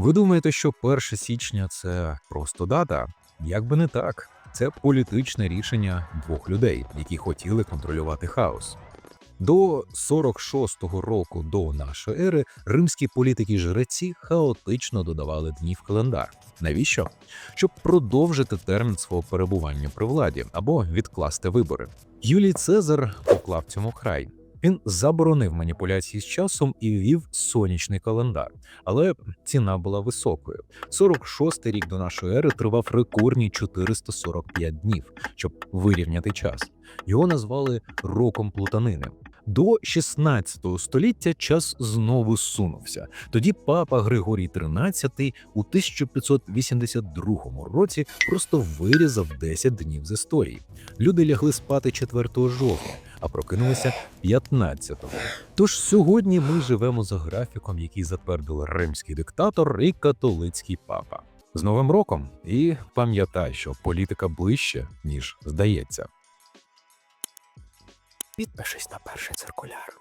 Ви думаєте, що 1 січня це просто дата? Як би не так, це політичне рішення двох людей, які хотіли контролювати хаос. До 46-го року до нашої ери римські політики жреці хаотично додавали дні в календар. Навіщо? Щоб продовжити термін свого перебування при владі або відкласти вибори. Юлій Цезар поклав цьому край. Він заборонив маніпуляції з часом і ввів сонячний календар, але ціна була високою. 46-й рік до нашої ери тривав рекордні 445 днів, щоб вирівняти час. Його назвали роком плутанини. До 16 століття час знову сунувся. Тоді папа Григорій XIII у 1582 році просто вирізав 10 днів з історії. Люди лягли спати 4 жовтня, а прокинулися 15-го. Тож сьогодні ми живемо за графіком, який затвердили римський диктатор і католицький папа. З Новим роком і пам'ятай, що політика ближче, ніж здається. Підпишись на перший циркуляр.